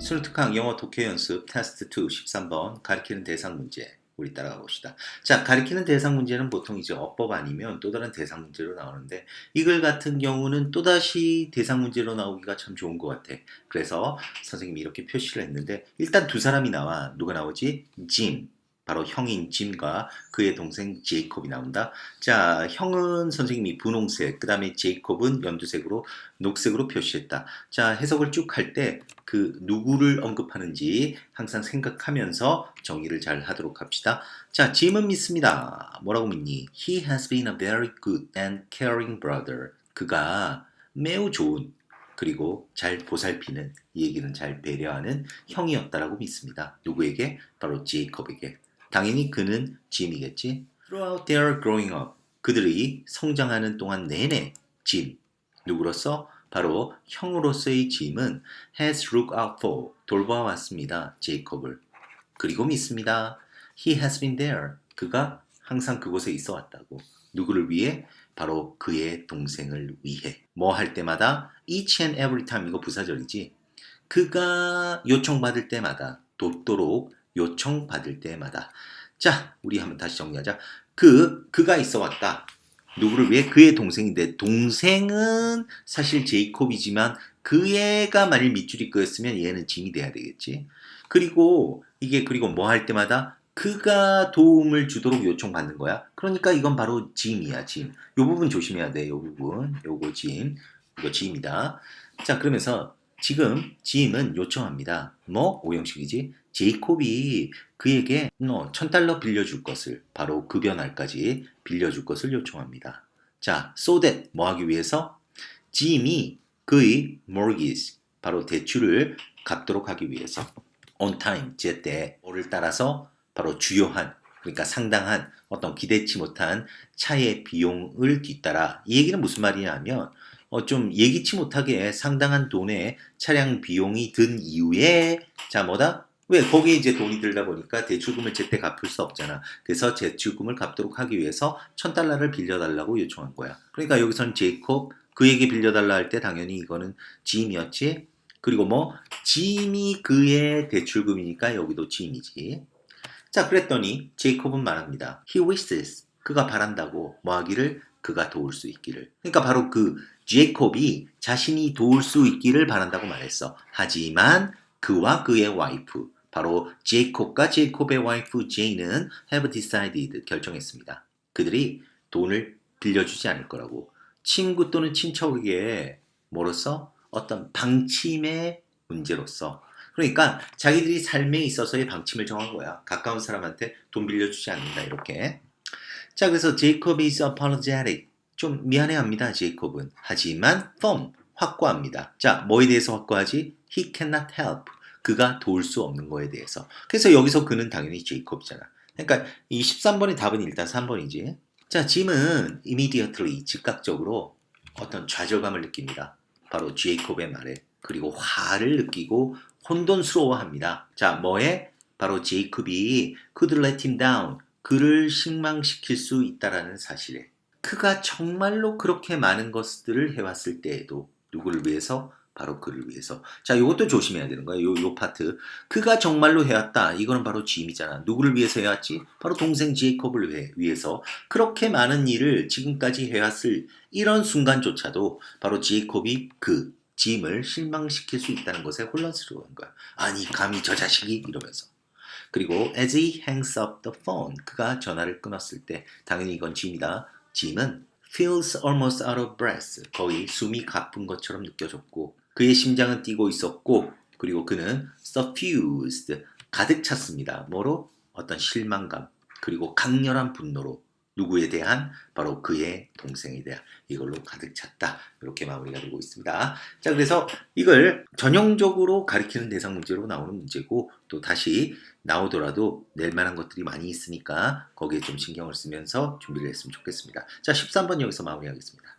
스루트캉 영어 독해 연습 테스트 2 13번 가리키는 대상 문제 우리 따라가 봅시다. 자, 가리키는 대상 문제는 보통 이제 어법 아니면 또 다른 대상 문제로 나오는데 이글 같은 경우는 또다시 대상 문제로 나오기가 참 좋은 것 같아. 그래서 선생님이 이렇게 표시를 했는데 일단 두 사람이 나와. 누가 나오지? 짐. 바로 형인 짐과 그의 동생 제이콥이 나온다. 자, 형은 선생님이 분홍색, 그 다음에 제이콥은 연두색으로 녹색으로 표시했다. 자, 해석을 쭉 할 때 그 누구를 언급하는지 항상 생각하면서 정의를 잘 하도록 합시다. 자, 짐은 믿습니다. 뭐라고 믿니? He has been a very good and caring brother. 그가 매우 좋은 그리고 잘 보살피는 이 얘기는 잘 배려하는 형이었다라고 믿습니다. 누구에게? 바로 제이콥에게. 당연히 그는 짐이겠지. Throughout their growing up, 그들이 성장하는 동안 내내 짐 누구로서? 바로 형으로서의 짐은 has looked out for 돌봐왔습니다. 제이콥을. 그리고 믿습니다. He has been there. 그가 항상 그곳에 있어 왔다고. 누구를 위해? 바로 그의 동생을 위해. 뭐 할 때마다 each and every time 이거 부사절이지. 그가 요청받을 때마다 돕도록 요청받을 때마다. 자, 우리 한번 다시 정리하자. 그, 그가 있어 왔다. 누구를 위해? 그의 동생인데, 동생은 사실 제이콥이지만, 그 애가 만일 밑줄이 끄였으면 얘는 짐이 돼야 되겠지. 그리고, 이게 그리고 뭐 할 때마다 그가 도움을 주도록 요청받는 거야. 그러니까 이건 바로 짐이야, 짐. 요 부분 조심해야 돼, 요 부분. 요거 짐. 이거 짐이다. 자, 그러면서 지금 짐은 요청합니다. 뭐? 오형식이지. 제이콥이 그에게 어, 천 달러 빌려줄 것을 바로 급여 날까지 빌려줄 것을 요청합니다. 자, so that 뭐 하기 위해서 짐이 그의 mortgage 바로 대출을 갚도록 하기 위해서 on time 제때 를 따라서 바로 주요한 그러니까 상당한 어떤 기대치 못한 차의 비용을 뒤따라 이 얘기는 무슨 말이냐면 어, 좀 예기치 못하게 상당한 돈의 차량 비용이 든 이후에 자 뭐다 왜 거기에 이제 돈이 들다 보니까 대출금을 제때 갚을 수 없잖아. 그래서 대출금을 갚도록 하기 위해서 천 달러를 빌려달라고 요청한 거야. 그러니까 여기서는 제이콥 그에게 빌려달라 할 때 당연히 이거는 짐이었지. 그리고 뭐 짐이 그의 대출금이니까 여기도 짐이지. 자 그랬더니 제이콥은 말합니다. He wishes 그가 바란다고 뭐 하기를 그가 도울 수 있기를. 그러니까 바로 그 제이콥이 자신이 도울 수 있기를 바란다고 말했어. 하지만 그와 그의 와이프 바로 제이콥과 제이콥의 와이프 제이는 have decided 결정했습니다. 그들이 돈을 빌려주지 않을 거라고. 친구 또는 친척에게 뭐로써 어떤 방침의 문제로서 그러니까 자기들이 삶에 있어서의 방침을 정한 거야. 가까운 사람한테 돈 빌려주지 않는다 이렇게. 자 그래서 제이콥이 is apologetic. 좀 미안해합니다 제이콥은. 하지만 firm 확고합니다. 자 뭐에 대해서 확고하지? He cannot help. 그가 도울 수 없는 거에 대해서. 그래서 여기서 그는 당연히 제이콥이잖아. 그러니까 이 13번의 답은 일단 3번이지. 자, 짐은 immediately 즉각적으로 어떤 좌절감을 느낍니다. 바로 제이콥의 말에. 그리고 화를 느끼고 혼돈스러워합니다. 자, 뭐에? 바로 제이콥이 could let him down. 그를 실망시킬 수 있다라는 사실에. 그가 정말로 그렇게 많은 것들을 해왔을 때에도 누구를 위해서? 바로 그를 위해서. 자, 이것도 조심해야 되는 거야. 요, 요 파트. 그가 정말로 해왔다. 이거는 바로 짐이잖아. 누구를 위해서 해왔지? 바로 동생 제이콥을 위- 위해서. 그렇게 많은 일을 지금까지 해왔을 이런 순간조차도 바로 제이콥이 그 짐을 실망시킬 수 있다는 것에 혼란스러운 거야. 아니, 감히 저 자식이? 이러면서. 그리고 as he hangs up the phone. 그가 전화를 끊었을 때 당연히 이건 짐이다. 짐은 feels almost out of breath. 거의 숨이 가쁜 것처럼 느껴졌고 그의 심장은 뛰고 있었고 그리고 그는 suffused 가득 찼습니다. 뭐로? 어떤 실망감 그리고 강렬한 분노로 누구에 대한 바로 그의 동생에 대한 이걸로 가득 찼다. 이렇게 마무리가 되고 있습니다. 자, 그래서 이걸 전형적으로 가리키는 대상 문제로 나오는 문제고 또 다시 나오더라도 낼 만한 것들이 많이 있으니까 거기에 좀 신경을 쓰면서 준비를 했으면 좋겠습니다. 자, 13번 여기서 마무리하겠습니다.